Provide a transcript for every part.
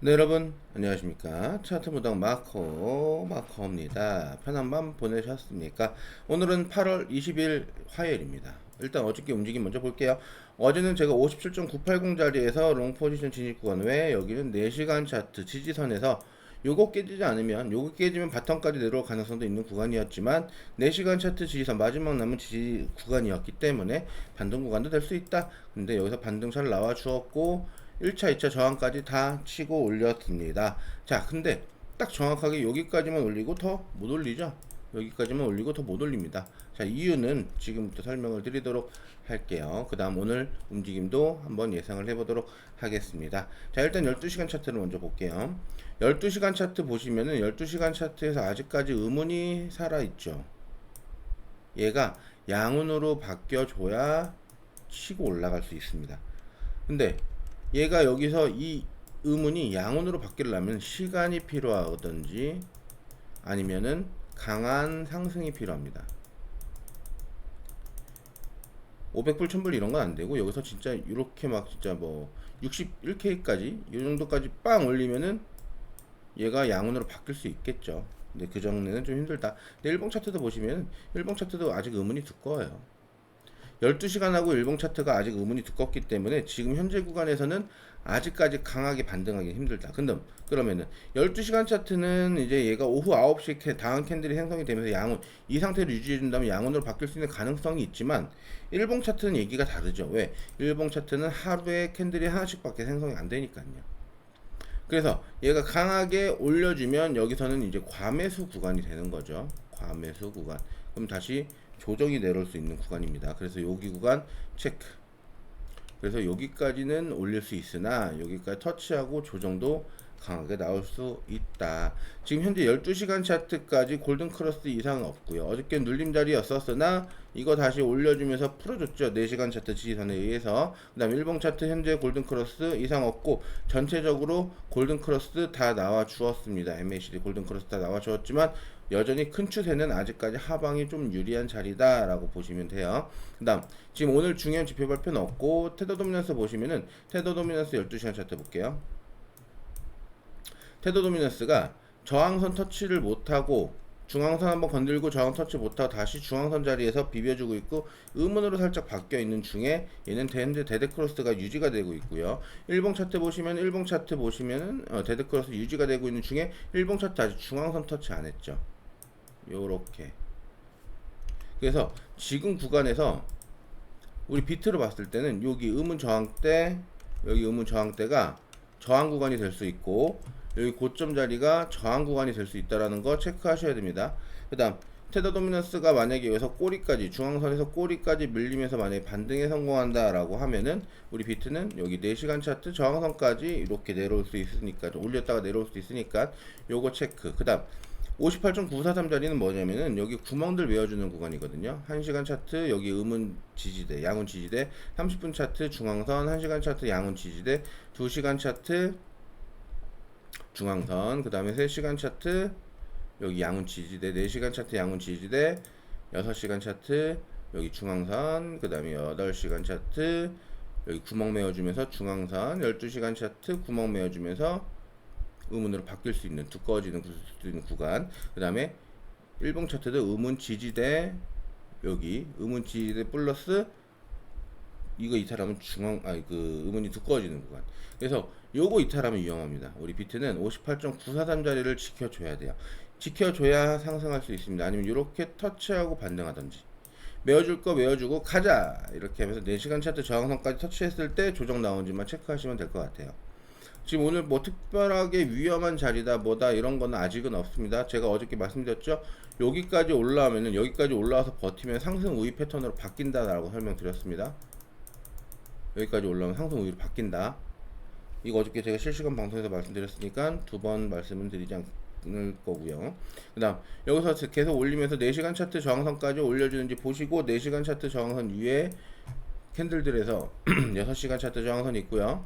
네 여러분 안녕하십니까? 차트 무당 마커 마커입니다. 편한 밤 보내셨습니까? 오늘은 8월 20일 화요일입니다. 일단 어저께 움직임 먼저 볼게요. 어제는 제가 57.980 자리에서 롱 포지션 진입 구간 외에 여기는 4시간 차트 지지선에서 요거 깨지지 않으면 요거 깨지면 바텀까지 내려올 가능성도 있는 구간이었지만 4시간 차트 지지선 마지막 남은 지지 구간이었기 때문에 반등 구간도 될 수 있다. 근데 여기서 반등 잘 나와 주었고 1차, 2차 저항까지 다 치고 올렸습니다. 자, 근데 딱 정확하게 여기까지만 올리고 더 못 올리죠? 여기까지만 올리고 더 못 올립니다. 자, 이유는 지금부터 설명을 드리도록 할게요. 그 다음 오늘 움직임도 한번 예상을 해보도록 하겠습니다. 자, 일단 12시간 차트를 먼저 볼게요. 12시간 차트 보시면은 12시간 차트에서 아직까지 의문이 살아있죠. 얘가 양운으로 바뀌어줘야 치고 올라갈 수 있습니다. 근데 얘가 여기서 이 의문이 양운으로 바뀌려면 시간이 필요하든지 아니면은 강한 상승이 필요합니다. 500불, 1000불 이런 건 안 되고 여기서 진짜 이렇게 막 진짜 뭐 61K까지 이 정도까지 빵 올리면은 얘가 양운으로 바뀔 수 있겠죠. 근데 그 전에는 좀 힘들다. 근데 일봉 차트도 보시면 일봉 차트도 아직 의문이 두꺼워요. 12시간하고 일봉 차트가 아직 의문이 두껍기 때문에 지금 현재 구간에서는 아직까지 강하게 반등하기 힘들다. 근데 그러면은 12시간 차트는 이제 얘가 오후 9시에 캐- 다음 캔들이 생성이 되면서 양운 이 상태를 유지해 준다면 양운으로 바뀔 수 있는 가능성이 있지만 일봉 차트는 얘기가 다르죠. 왜? 일봉 차트는 하루에 캔들이 하나씩밖에 생성이 안 되니까요. 그래서 얘가 강하게 올려주면 여기서는 이제 과매수 구간이 되는 거죠. 과매수 구간. 그럼 다시 조정이 내려올 수 있는 구간입니다. 그래서 여기 구간 체크. 그래서 여기까지는 올릴 수 있으나 여기까지 터치하고 조정도 강하게 나올 수 있다. 지금 현재 12시간 차트까지 골든 크로스 이상 없고요. 어저께 눌림 자리였었으나 이거 다시 올려주면서 풀어줬죠. 4시간 차트 지지선에 의해서. 그 다음 일봉 차트 현재 골든 크로스 이상 없고 전체적으로 골든 크로스 다 나와 주었습니다. MACD 골든 크로스 다 나와 주었지만 여전히 큰 추세는 아직까지 하방이 좀 유리한 자리다라고 보시면 돼요. 그 다음 지금 오늘 중요한 지표 발표는 없고 테더 도미넌스 보시면은 테더 도미넌스 12시간 차트 볼게요. 테더 도미넌스가 저항선 터치를 못하고 중앙선 한번 건들고 저항 터치 못하고 다시 중앙선 자리에서 비벼주고 있고 의문으로 살짝 바뀌어 있는 중에 얘는 데드 크로스가 유지가 되고 있고요. 일봉 차트 보시면 일봉 차트 보시면은 어, 데드 크로스 유지가 되고 있는 중에 일봉 차트 아직 중앙선 터치 안 했죠. 요렇게. 그래서 지금 구간에서 우리 비트로 봤을 때는 여기 의문 저항대 여기 의문 저항대가 저항 구간이 될 수 있고 여기 고점 자리가 저항 구간이 될 수 있다라는 거 체크하셔야 됩니다. 그다음 테더 도미넌스가 만약에 여기서 꼬리까지 중앙선에서 꼬리까지 밀리면서 만약에 반등에 성공한다라고 하면은 우리 비트는 여기 4시간 차트 저항선까지 이렇게 내려올 수 있으니까 좀 올렸다가 내려올 수 있으니까 요거 체크. 그다음 58.943 자리는 뭐냐면은 여기 구멍들 외워주는 구간이거든요. 1시간 차트 여기 음운 지지대, 양운 지지대, 30분 차트 중앙선, 1시간 차트 양운 지지대, 2시간 차트 중앙선, 그 다음에 3시간 차트 여기 양운 지지대, 4시간 차트 양운 지지대, 6시간 차트 여기 중앙선, 그 다음에 8시간 차트 여기 구멍 메워주면서 중앙선, 12시간 차트 구멍 메워주면서 의문으로 바뀔 수 있는 두꺼워지는 수 있는 구간 그 다음에 일봉 차트도 의문 지지대 여기 의문 지지대 플러스 이거 이탈하면 중앙 아니 그 의문이 두꺼워지는 구간. 그래서 요거 이탈하면 위험합니다. 우리 비트는 58.943 자리를 지켜줘야 돼요. 지켜줘야 상승할 수 있습니다. 아니면 이렇게 터치하고 반등하든지. 메워줄 거 메워주고 가자! 이렇게 하면서 4시간 차트 저항선까지 터치했을 때 조정 나오는지만 체크하시면 될 것 같아요. 지금 오늘 뭐 특별하게 위험한 자리다 뭐다 이런 거는 아직은 없습니다. 제가 어저께 말씀드렸죠. 여기까지 올라오면은 여기까지 올라와서 버티면 상승 우위 패턴으로 바뀐다라고 설명드렸습니다. 여기까지 올라오면 상승 우위로 바뀐다. 이거 어저께 제가 실시간 방송에서 말씀드렸으니까 두 번 말씀은 드리지 않을 거고요. 그다음 여기서 계속 올리면서 4시간 차트 저항선까지 올려주는지 보시고 4시간 차트 저항선 위에 캔들들에서 6시간 차트 저항선 있고요.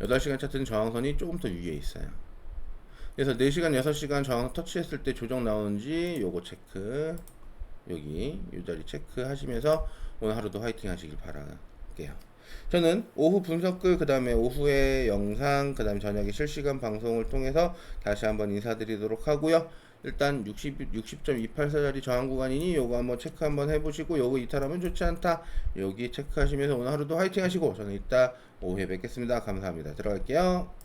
8시간 차트는 저항선이 조금 더 위에 있어요. 그래서 4시간, 6시간 저항선 터치했을 때 조정 나오는지 요거 체크 여기 이 자리 체크 하시면서 오늘 하루도 화이팅 하시길 바랄게요. 저는 오후 분석글 그 다음에 오후에 영상 그 다음에 저녁에 실시간 방송을 통해서 다시 한번 인사드리도록 하고요. 일단 60 60.284짜리 저항 구간이니 요거 한번 체크 한번 해보시고 요거 이탈하면 좋지 않다. 여기 체크하시면서 오늘 하루도 화이팅 하시고 저는 이따 오후에 뵙겠습니다. 감사합니다. 들어갈게요.